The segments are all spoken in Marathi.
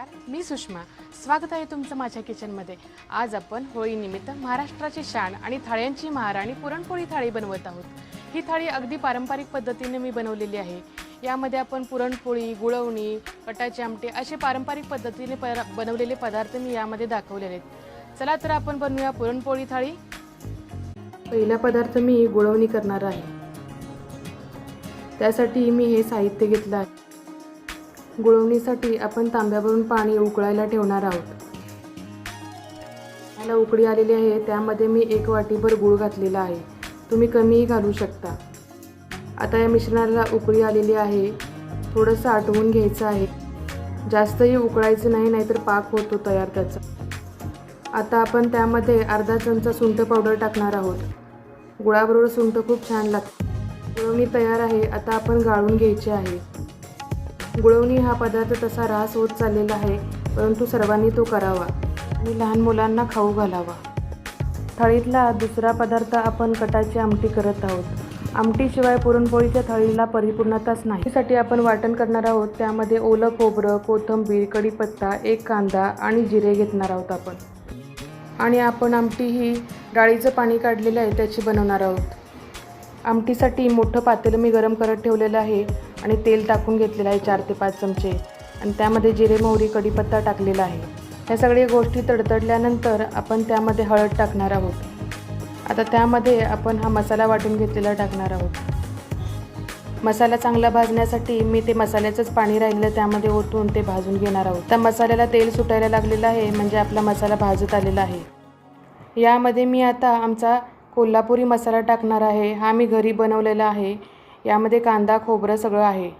नमस्कार मी सुषमा. स्वागत आहे तुमचं माझ्या किचनमध्ये. आज आपण होळीनिमित्त महाराष्ट्राची शान आणि थाळ्यांची महार आणि पुरणपोळी थाळी बनवत आहोत. ही थाळी अगदी पारंपरिक पद्धतीने मी बनवलेली आहे. यामध्ये आपण पुरणपोळी गुळवणी कटाची आमटे असे पारंपरिक पद्धतीने पर बनवलेले पदार्थ मी यामध्ये दाखवलेले आहेत. चला तर आपण बनवूया पुरणपोळी थाळी. पहिला पदार्थ मी गुळवणी करणार आहे. त्यासाठी मी हे साहित्य घेतलं आहे. गुळवणीसाठी आपण तांब्यावरून पाणी उकळायला ठेवणार आहोत. याला उकळी आलेली आहे त्यामध्ये मी एक वाटीभर गूळ घातलेला आहे. तुम्ही कमीही घालू शकता. आता या मिश्रणाला उकळी आलेली आहे. थोडंसं आटवून घ्यायचं आहे. जास्तही उकळायचं नाही नाहीतर पाक होतो तयार त्याचा. आता आपण त्यामध्ये अर्धा चमचा सुंठ पावडर टाकणार आहोत. गुळाबरोबर सुंठ खूप छान लागते. गुळवणी तयार आहे आता आपण गाळून घ्यायची आहे. गुळवणी हा पदार्थ तसा रास होत चाललेला आहे परंतु सर्वांनी तो करावा आणि लहान मुलांना खाऊ घालावा. थाळीतला दुसरा पदार्थ आपण कटाची आमटी करत आहोत. आमटीशिवाय पुरणपोळीच्या थाळीला परिपूर्णताच नाही. त्यासाठी आपण वाटण करणार आहोत. त्यामध्ये ओलं खोबरं कोथिंबीर कढीपत्ता एक कांदा आणि जिरे घेतणार आहोत आपण. आणि आपण आमटी ही डाळीचं पाणी काढलेलं आहे त्याची बनवणार आहोत. आमटीसाठी मोठं पातेलं मी गरम करत ठेवलेलं आहे. आणि तेल टाकून घेतलेलं आहे चार ते पाच चमचे. आणि त्यामध्ये जिरे मोहरी कढीपत्ता टाकलेला आहे. ह्या सगळ्या गोष्टी तडतडल्यानंतर आपण त्यामध्ये हळद टाकणार आहोत. आता त्यामध्ये आपण हा मसाला वाटून घेतलेला टाकणार आहोत. मसाला चांगला भाजण्यासाठी मी ते मसाल्याचंच पाणी राहिलेलं त्यामध्ये ओतून ते भाजून घेणार आहोत. त्या मसाल्याला तेल सुटायला लागलेलं आहे म्हणजे आपला मसाला भाजत आलेला आहे. यामध्ये मी आता आमचा कोल्हापुरी मसाला टाकणार आहे. हा मी घरी बनवलेला आहे. यामध्ये कांदा खोबरं सगळं आहे.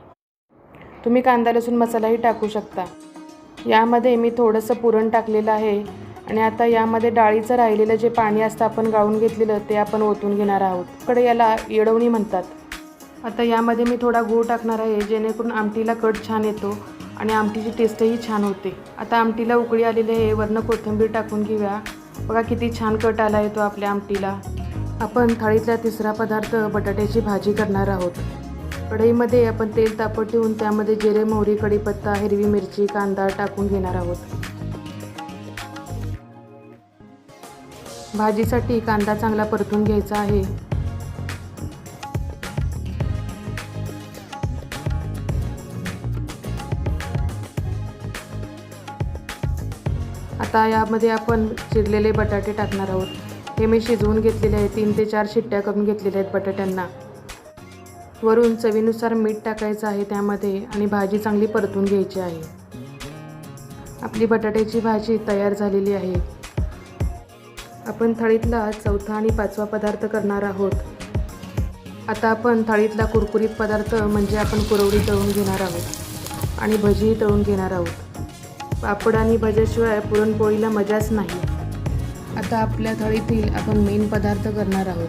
तुम्ही कांदा लसूण मसालाही टाकू शकता. यामध्ये मी थोडंसं पुरण टाकलेलं आहे आणि आता यामध्ये डाळीचं राहिलेलं जे पाणी असतं आपण गाळून घेतलेलं ते आपण ओतून घेणार आहोत. कडे याला येडवणी म्हणतात. आता यामध्ये मी थोडा गूळ टाकणार आहे जेणेकरून आमटीला कट छान येतो आणि आमटीची टेस्टही छान होते. आता आमटीला उकळी आलेली आहे वरनं कोथिंबीर टाकून घेऊया. बघा किती छान कट आला येतो आपल्या आमटीला. आपण थाळीतला तिसरा पदार्थ बटाट्याची भाजी करणार आहोत. कढईमध्ये आपण तेल तापत ठेवून त्यामध्ये जिरे मोहरी कढीपत्ता हिरवी मिरची कांदा टाकून घेणार आहोत. भाजीसाठी कांदा चांगला परतून घ्यायचा आहे. आता यामध्ये आपण चिरलेले बटाटे टाकणार आहोत. हे मी शिजवून घेतलेले आहे. तीन ते चार शिट्ट्या करून घेतलेल्या आहेत बटाट्यांना. वरून चवीनुसार मीठ टाकायचं आहे त्यामध्ये आणि भाजी चांगली परतून घ्यायची आहे. आपली बटाट्याची भाजी तयार झालेली आहे. आपण थाळीतला चौथा आणि पाचवा पदार्थ करणार आहोत. आता आपण थाळीतला कुरकुरीत पदार्थ म्हणजे आपण कुरवडी तळून घेणार आहोत आणि भजीही तळून घेणार आहोत. पापड आणि भज्याशिवाय पुरणपोळीला मजाच नाही. आता आपल्या थाळीतील आपण मेन पदार्थ करणार आहोत.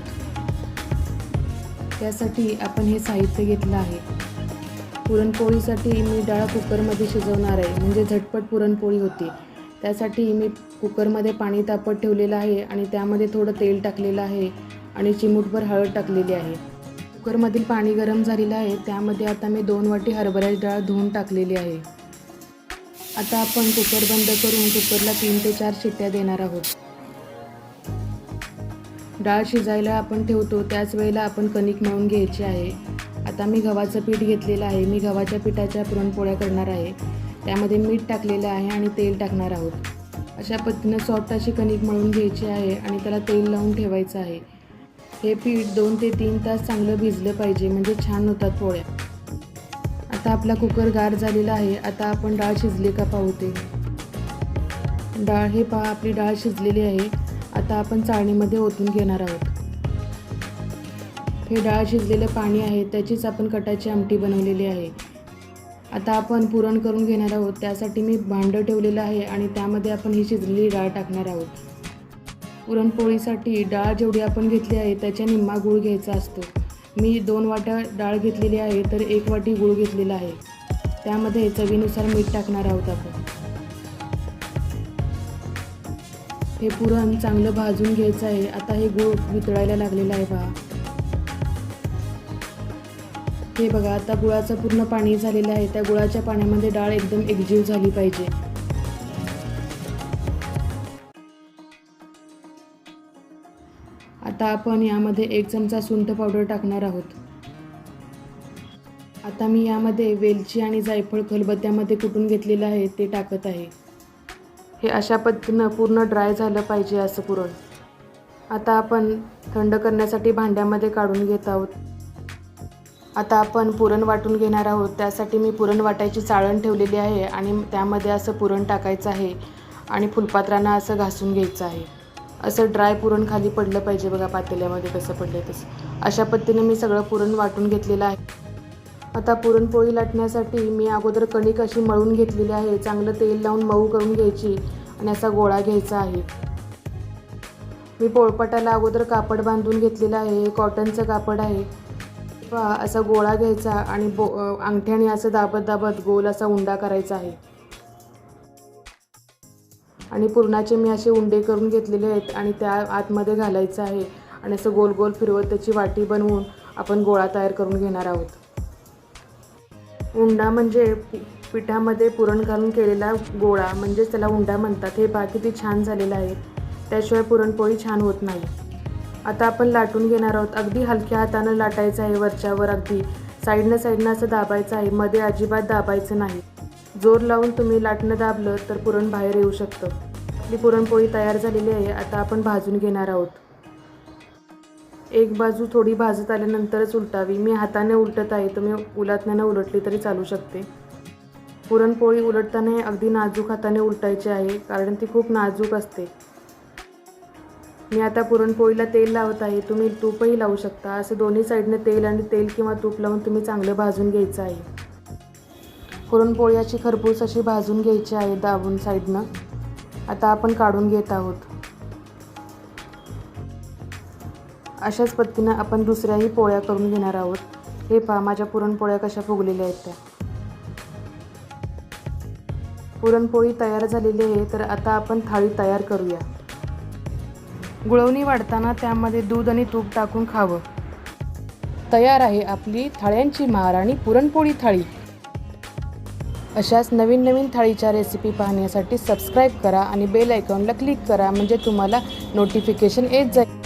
त्यासाठी आपण हे साहित्य घेतलं आहे. पुरणपोळीसाठी मी डाळ कुकरमध्ये शिजवणार आहे. म्हणजे झटपट पुरणपोळी होते. त्यासाठी मी कुकरमध्ये पाणी तापत ठेवलेलं आहे आणि त्यामध्ये थोडं तेल टाकलेलं आहे आणि चिमूटभर हळद टाकलेली आहे. कुकरमधील पाणी गरम झालेलं आहे. त्यामध्ये आता मी दोन वाटी हरभऱ्याची डाळ धुवून टाकलेली आहे. आता आपण कुकर बंद करून कुकरला तीन ते चार शिट्ट्या देणार आहोत. डाळ शिजायला आपण ठेवतो त्याच वेळेला आपण कणिक मळून घ्यायची आहे. आता मी गव्हाचं पीठ घेतलेलं आहे. मी गव्हाच्या पिठाच्या पुरणपोळ्या करणार आहे. त्यामध्ये मीठ टाकलेलं आहे आणि तेल टाकणार आहोत. अशा पद्धतीनं सॉफ्ट अशी कणिक मळून घ्यायची आहे आणि त्याला तेल लावून ठेवायचं आहे. हे पीठ दोन ते तीन तास चांगलं भिजलं पाहिजे म्हणजे छान होतात पोळ्या. आता आपला कुकर गार झालेला आहे. आता आपण डाळ शिजली का पाहू ते. डाळ हे पहा आपली डाळ शिजलेली आहे. आता आपण चाळणीमध्ये ओतून घेणार आहोत. हे डाळ शिजलेलं पाणी आहे त्याचीच आपण कटाची आमटी बनवलेली आहे. आता आपण पुरण करून घेणार आहोत त्यासाठी मी भांडं ठेवलेलं आहे आणि त्यामध्ये आपण ही शिजलेली डाळ टाकणार आहोत. पुरणपोळीसाठी डाळ जेवढी आपण घेतली आहे त्याच्या निम्मा गूळ घ्यायचा असतो. मी दोन वाट्या डाळ घेतलेली आहे तर एक वाटी गूळ घेतलेला आहे. त्यामध्ये चवीनुसार मीठ टाकणार आहोत आपण. हे पुरण चांगलं भाजून घ्यायचं आहे. आता हे गूळ वितळायला लागलेलं आहे बा हे बघा आता गुळाचं पूर्ण पाणी झालेलं आहे. त्या गुळाच्या पाण्यामध्ये डाळ एकदम एकजीव झाली पाहिजे. आता आपण यामध्ये एक चमचा सुंठ पावडर टाकणार आहोत. आता मी यामध्ये वेलची आणि जायफळ खलबत्त्यामध्ये कुटून घेतलेलं आहे ते टाकत आहे. हे अशा पद्धतीनं पूर्ण ड्राय झालं पाहिजे असं पुरण. आता आपण थंड करण्यासाठी भांड्यामध्ये काढून घेत आहोत. आता आपण पुरण वाटून घेणार आहोत. त्यासाठी मी पुरण वाटायची चाळण ठेवलेली आहे आणि त्यामध्ये असं पुरण टाकायचं आहे आणि फुलपात्रांना असं घासून घ्यायचं आहे. असं ड्राय पुरण खाली पडलं पाहिजे बघा पातेल्यामध्ये कसं पडलं तसं. अशा पद्धतीने मी सगळं पुरण वाटून घेतलेलं आहे. आता पुरणपोळी लाटण्यासाठी मी अगोदर कणिक अशी मळून घेतलेली आहे. चांगलं तेल लावून मऊ करून घ्यायची आणि असा गोळा घ्यायचा आहे. मी पोळपाटाला अगोदर कापड बांधून घेतलेलं आहे. हे कॉटनचं कापड आहे. पहा असा गोळा घ्यायचा आणि बो अंगठ्याने असं दाबत दाबत गोल असा उंडा करायचा आहे. आणि पुरणाचे मी असे उंडे करून घेतलेले आहेत आणि त्या आतमध्ये घालायचं आहे. आणि असं गोल गोल फिरवत त्याची वाटी बनवून आपण गोळा तयार करून घेणार आहोत. उंडा म्हणजे पिठामध्ये पुरण घालून केलेला गोळा म्हणजेच त्याला उंडा म्हणतात हे पहा किती छान झालेलं आहे. त्याशिवाय पुरणपोळी छान होत नाही. आता आपण लाटून घेणार आहोत. अगदी हलक्या हातानं लाटायचं आहे वरच्यावर अगदी. साईडनं साईडनं असं दाबायचं आहे. मध्ये अजिबात दाबायचं नाही. जोर लावून तुम्ही लाटणं दाबलं तर पुरण बाहेर येऊ शकतं. आपली पुरणपोळी तयार झालेली आहे. आता आपण भाजून घेणार आहोत. एक बाजू थोडी भाजत आल्यानंतरच उलटावी. मी हाताने उलटत आहे तुम्ही उलटण्यानं उलटली तरी चालू शकते. पुरणपोळी उलटताना हे अगदी नाजूक हाताने उलटायची आहे कारण ती खूप नाजूक असते. मी आता पुरणपोळीला तेल लावत आहे. तुम्ही तूपही लावू शकता. असं दोन्ही साईडने तेल आणि तेल किंवा तूप लावून तुम्ही चांगलं भाजून घ्यायचं आहे. पुरणपोळी अशी खरपूस अशी भाजून घ्यायची आहे दाबून साईडनं. आता आपण काढून घेत आहोत. अशाच पद्धतीनं आपण दुसऱ्याही पोळ्या करून घेणार आहोत. हे पहा माझ्या पुरणपोळ्या कशा फुगलेल्या आहेत त्या. पुरणपोळी तयार झालेली आहे तर आता आपण थाळी तयार करूया. गुळवणी वाढताना त्यामध्ये दूध आणि तूप टाकून खावं. तयार आहे आपली थाळ्यांची महाराणी पुरणपोळी थाळी. अशाच नवीन नवीन थाळीच्या रेसिपी पाहण्यासाठी सबस्क्राईब करा आणि बेल आयकॉनला क्लिक करा म्हणजे तुम्हाला नोटिफिकेशन येत जाईल.